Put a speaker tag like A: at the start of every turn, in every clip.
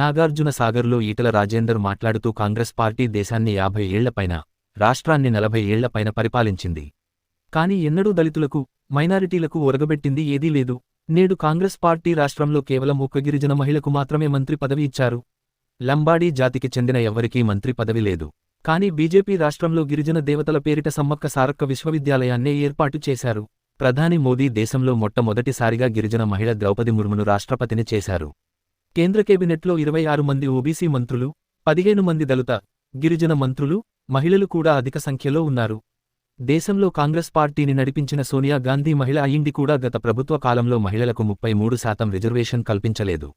A: నాగార్జున సాగర్లో ఈటల రాజేందర్ మాట్లాడుతూ కాంగ్రెస్ పార్టీ దేశాన్ని యాభై ఏళ్ళపైన రాష్ట్రాన్ని నలభై ఏళ్ళపైన పరిపాలించింది. కాని ఎన్నడూ దళితులకు మైనారిటీలకు ఒరగబెట్టింది ఏదీ లేదు. నేడు కాంగ్రెస్ పార్టీ రాష్ట్రంలో కేవలం ఒక్క గిరిజన మహిళకు మాత్రమే మంత్రి పదవి ఇచ్చారు. లంబాడీ జాతికి చెందిన ఎవ్వరికీ మంత్రి పదవి లేదు. కానీ బీజేపీ రాష్ట్రంలో గిరిజన దేవతల పేరిట సమ్మక్క సారక్క విశ్వవిద్యాలయాన్నే ఏర్పాటు చేశారు. ప్రధాని మోదీ దేశంలో మొట్టమొదటిసారిగా గిరిజన మహిళ ద్రౌపది ముర్మును రాష్ట్రపతిని చేశారు. కేంద్ర కేబినెట్లో ఇరవై ఆరు మంది ఓబీసీ మంత్రులు పదిహేను మంది దళిత గిరిజన మంత్రులు మహిళలు కూడా అధిక సంఖ్యలో ఉన్నారు. దేశంలో కాంగ్రెస్ పార్టీని నడిపించిన సోనియా గాంధీ మహిళ అయింది కూడా గత ప్రభుత్వ కాలంలో మహిళలకు ముప్పై మూడు శాతం రిజర్వేషన్ కల్పించలేదు.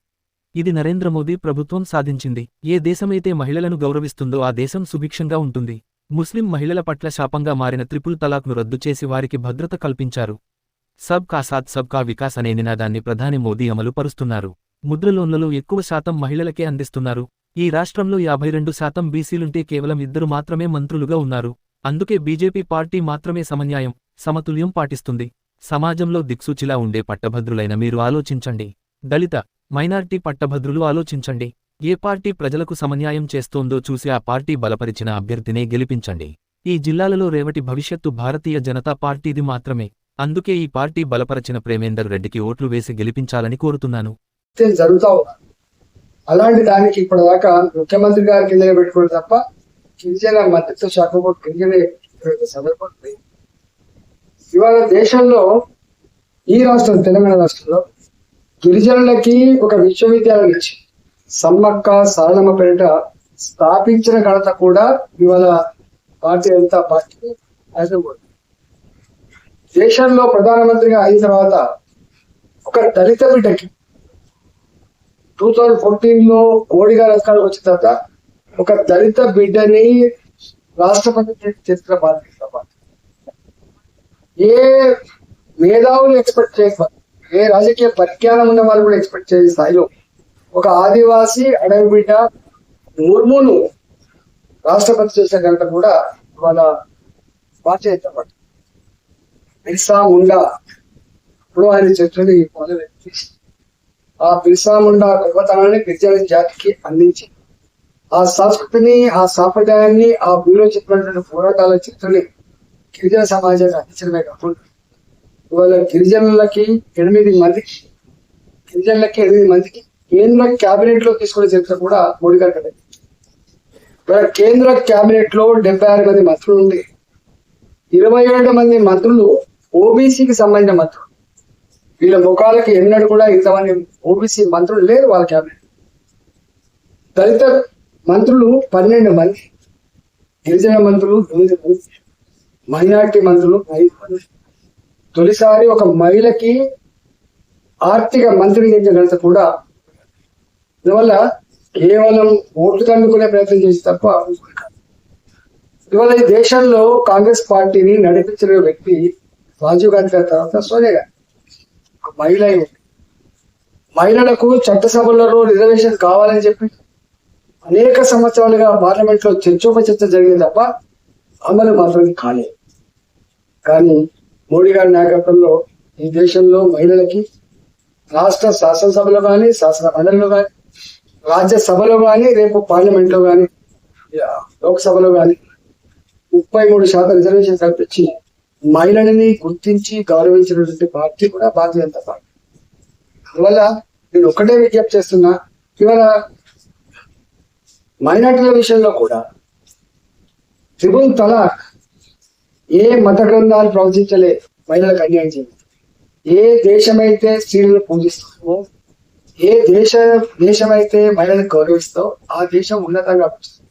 A: ఇది నరేంద్ర మోదీ ప్రభుత్వం సాధించింది. ఏ దేశమైతే మహిళలను గౌరవిస్తుందో ఆ దేశం సుభిక్షంగా ఉంటుంది. ముస్లిం మహిళల పట్ల శాపంగా మారిన త్రిపుల్ తలాక్ను రద్దు చేసి వారికి భద్రత కల్పించారు. సబ్ కా సాత్ సబ్ కా వికాస్ అనే నినాదాన్ని ప్రధాని మోదీ అమలు పరుస్తున్నారు. ముద్ర లోన్లలో ఎక్కువ శాతం మహిళలకే అందిస్తున్నారు. ఈ రాష్ట్రంలో యాభై రెండు శాతం బీసీలుంటే కేవలం ఇద్దరు మాత్రమే మంత్రులుగా ఉన్నారు. అందుకే బీజేపీ పార్టీ మాత్రమే సమన్యాయం సమతుల్యం పాటిస్తుంది. సమాజంలో దిక్సూచిలా ఉండే పట్టభద్రులైన మీరు ఆలోచించండి. దళిత మైనార్టీ పట్టభద్రులు ఆలోచించండి. ఏ పార్టీ ప్రజలకు సమన్యాయం చేస్తోందో చూసి ఆ పార్టీ బలపరిచిన అభ్యర్థినే గెలిపించండి. ఈ జిల్లాలలో రేవటి భవిష్యత్తు భారతీయ జనతా పార్టీది మాత్రమే. అందుకే ఈ పార్టీ బలపరచిన ప్రేమేందర్ రెడ్డికి ఓట్లు వేసి గెలిపించాలని కోరుతున్నాను.
B: జరుగుతూ ఉన్నారు అలాంటి దానికి ఇప్పటిదాకా ముఖ్యమంత్రి గారి కింద పెట్టుకోవడం తప్ప గిరిజన మద్దతు శాఖ కూడా గిరిజన సందర్భం లేదు. ఇవాళ దేశంలో ఈ రాష్ట్రం తెలంగాణ రాష్ట్రంలో గిరిజనులకి ఒక విశ్వవిద్యాలయం ఇచ్చి సమ్మక్క సారలమ్మ పేరిట స్థాపించిన ఘనత కూడా ఇవాళ భారతీయ జనతా పార్టీ హైదరాబాద్ దేశంలో ప్రధానమంత్రిగా అయిన తర్వాత ఒక దళిత బిడ్డకి టూ థౌజండ్ ఫోర్టీన్లో మోడీ గారు అధికారంలోకి వచ్చిన తర్వాత ఒక దళిత బిడ్డని రాష్ట్రపతి చేసిన భారతీయ పార్టీ ఏ మేధావులు ఎక్స్పెక్ట్ చేయక ఏ రాజకీయ పరిజ్ఞానం ఉన్న వాళ్ళు కూడా ఎక్స్పెక్ట్ చేసే స్థాయిలో ఒక ఆదివాసీ అడవి బిడ్డ ముర్మును రాష్ట్రపతి చేసిన ఘనత కూడా వాళ్ళ భారతీయ జనతా పార్టీ బిర్సా ముండా ఇప్పుడు ఆయన చర్చని మొదలెట్టి ఆ బిర్సాముండ గొప్పతనాన్ని గిరిజన జాతికి అందించి ఆ సంస్కృతిని ఆ సాంప్రదాయాన్ని ఆ భూమిలో చెప్పినటువంటి పోరాటాల చిత్రని గిరిజన సమాజానికి అందించడమే కాకుండా ఇవాళ గిరిజనులకి ఎనిమిది మందికి గిరిజనులకి ఎనిమిది మందికి కేంద్ర కేబినెట్లో తీసుకునే చరిత్ర కూడా మోడీ గారు ఇవాళ కేంద్ర కేబినెట్లో డెబ్బై ఆరు మంది మంత్రులు ఉంది ఇరవై ఏడు మంది మంత్రులు ఓబీసీకి సంబంధించిన మంత్రులు. వీళ్ళ ముఖాలకి ఎన్నడూ కూడా ఇంతమంది ఓబీసీ మంత్రులు లేరు వాళ్ళ క్యాబినెట్. దళిత మంత్రులు పన్నెండు మంది గిరిజన మంత్రులు తొమ్మిది మంది మైనార్టీ మంత్రులు ఐదు మంది. తొలిసారి ఒక మహిళకి ఆర్థిక మంత్రి ఘనత కూడా అందువల్ల కేవలం ఓట్లు తండుకునే ప్రయత్నం చేసి తప్ప ఇవాళ ఈ దేశంలో కాంగ్రెస్ పార్టీని నడిపించిన వ్యక్తి రాజీవ్ గాంధీ గారి తర్వాత సోనియా గాంధీ. మహిళ మహిళలకు చట్టసభలలో రిజర్వేషన్ కావాలని చెప్పి అనేక సంవత్సరాలుగా పార్లమెంట్లో చర్చోపచర్చ జరిగింది తప్ప అమలు మాత్రం కాలేదు కానీ మోడీ గారి నాయకత్వంలో ఈ దేశంలో మహిళలకి రాష్ట్ర శాసనసభలో కానీ శాసన మండలిలో కానీ రాజ్యసభలో కానీ రేపు పార్లమెంట్లో కానీ లోక్సభలో కానీ ముప్పై మూడు శాతం రిజర్వేషన్ కల్పించి మహిళలని గుర్తించి గౌరవించినటువంటి పార్టీ కూడా భారతీయ జనతా పార్టీ. అందువల్ల నేను ఒకటే విజ్ఞప్తి చేస్తున్నా ఇవాళ మైనార్టీల విషయంలో కూడా త్రిబుల్ తలాక్ ఏ మత గ్రంథాలు ప్రవచించలే మహిళలకు అన్యాయం చేయలేదు. ఏ దేశమైతే స్త్రీలను పూజిస్తుందో ఏ దేశ దేశమైతే మహిళలకు గౌరవిస్తో ఆ దేశం ఉన్నతంగా అనిపిస్తుంది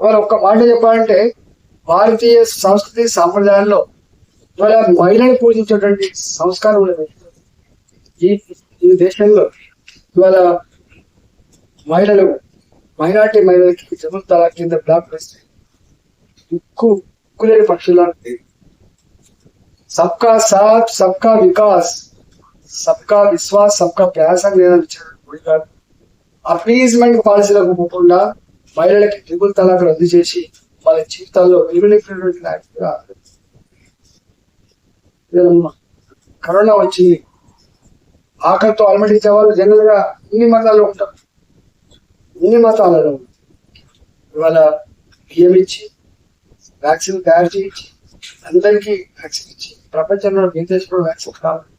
B: ఇవాళ ఒక్క మాట చెప్పాలంటే భారతీయ సంస్కృతి సాంప్రదాయాల్లో ఇవాళ మహిళని పూజించేటువంటి సంస్కారం ఉన్నది. ఈ ఈ దేశంలో ఇవాళ మహిళలు మైనార్టీ మహిళలకి చదువు తలా కింద బ్లాక్ వేస్తే ఉక్కు ఉక్కులేని పక్షులా సబ్కా సాత్ సబ్కా వికాస్ సబ్కా విశ్వాస్ సబ్కా ప్రయాసం లేదని అపీజ్మెంట్ పాలసీలకు పోకుండా మహిళలకి ట్రిపుల్ తలాక్ రద్దు చేసి వాళ్ళ జీవితాల్లో విలువైనటువంటి నాయకుడిగా కరోనా వచ్చింది. ఆకలితో అలమటించే వాళ్ళు జనరల్గా అన్ని మతాల్లో ఉంటారు. ఇన్ని మతాలలో ఇవాళ బియ్యం ఇచ్చి వ్యాక్సిన్ తయారు చేయించి అందరికీ వ్యాక్సిన్ ఇచ్చి ప్రపంచంలో ఏం దేశంలో వ్యాక్సిన్ కావాలి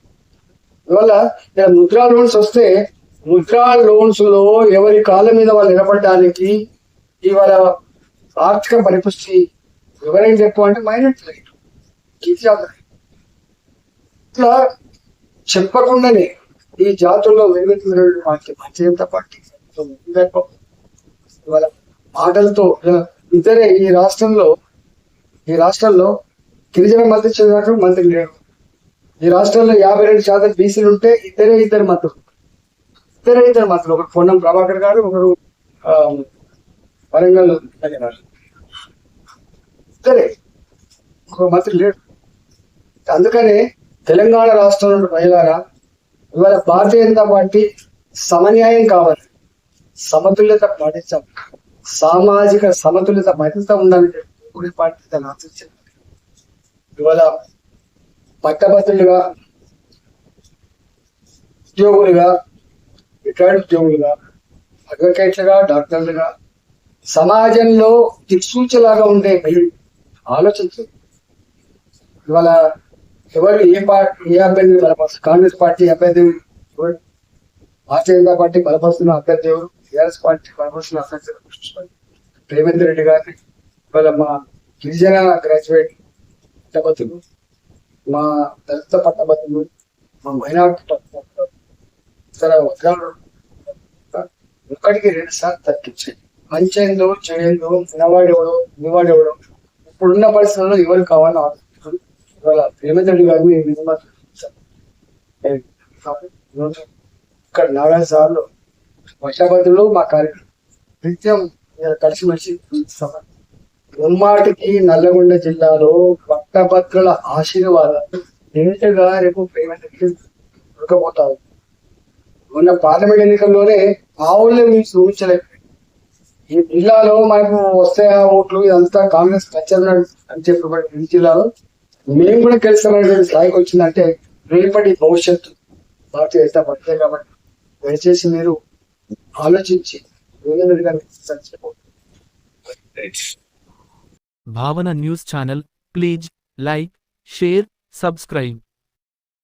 B: ఇవాళ ఇలా ముద్రా లోన్స్ వస్తే ముద్రా లోన్స్లో ఎవరి కాళ్ళ మీద వాళ్ళు నిలబడడానికి ఇవాళ ఆర్థిక పరిపుష్టి ఎవరైనా ఎక్కువ అంటే మైనార్టీ రైట్ ఇట్లా చెప్పకుండానే ఈ జాతుల్లో వెలుగుతున్నటువంటి మనకి మంచి పార్టీ ఇవాళ మాటలతో ఇతరే ఈ రాష్ట్రంలో ఈ రాష్ట్రంలో గిరిజన మద్దతు చెందినట్టు మంత్రి లేడు. ఈ రాష్ట్రంలో యాభై రెండు శాతం బీసీలు ఉంటే ఇద్దరే ఇద్దరు మంత్రులు ఇద్దరే ఇద్దరు మంత్రులు ఒకరు పొన్నం ప్రభాకర్ గారు ఒకరు వరంగల్ ఇతరే. ఒక మంత్రి లేడు. అందుకనే తెలంగాణ రాష్ట్రంలో ప్రజలారా ఇవాళ భారతీయ జనతా పార్టీ సమన్యాయం కావాలి. సమతుల్యత పాటించాం. సామాజిక సమతుల్యత మరింత ఉండాలని చెప్పి పార్టీ తను ఆశించింది ఇవాళ పట్టభద్రులుగా ఉద్యోగులుగా రిటైర్డ్ ఉద్యోగులుగా అడ్వకేట్లుగా డాక్టర్లుగా సమాజంలో దిక్సూచలాగా ఉండే మీరు ఆలోచించు ఇవాళ ఎవరు ఏ పార్టీ ఏ అభ్యర్థి బలపరుస్తారు కాంగ్రెస్ పార్టీ అభ్యర్థి ఎవరు? భారతీయ జనతా పార్టీ బలపరుస్తున్న అభ్యర్థి ఎవరు? టీఆర్ఎస్ పార్టీ బలపరుస్తున్న అభ్యర్థి రేవంత్ రెడ్డి గారిని ఇవాళ మా గిరిజన గ్రాడ్యుయేట్ పట్టభద్రులు మా దళిత పట్టభద్రులు మా మైనార్టీ పట్టభద్రులు ఇతర వర్గాలు ఒకటికి రెండు సార్లు తగ్గించాయి మంచేందో చెడేందో నిలవాడేవాడు నివాడెవడో ఇప్పుడున్న పరిస్థితుల్లో ఎవరు కావాలని రేవంత్ రెడ్డి గారిని నిజమాలు ఇక్కడ నలభై సార్లు వర్షభద్రులు మా కార్యక్రమం నిత్యం ఇలా కలిసిమెలిసి సభ ఉమ్మాటికి నల్లగొండ జిల్లాలో పట్టభద్రుల ఆశీర్వాదాలు నిండుగా రేపు రేవంత్ రెడ్డి ఉడకపోతారు మొన్న పార్లమెంట్ ఎన్నికల్లోనే ఆ మీరు చూపించలేదు ఈ జిల్లాలో మనకు వస్తాయా ఓట్లు? ఇదంతా కాంగ్రెస్ ప్రచారం అని చెప్పబడి ఈ జిల్లాలో మేము కూడా గెలుస్తామనేటువంటి స్థాయికి వచ్చిందంటే రేపటి భవిష్యత్తు భారతీయ జనతా పార్టీ కాబట్టి దయచేసి మీరు ఆలోచించి Revanth Reddy
A: Bhavana news channel please like share subscribe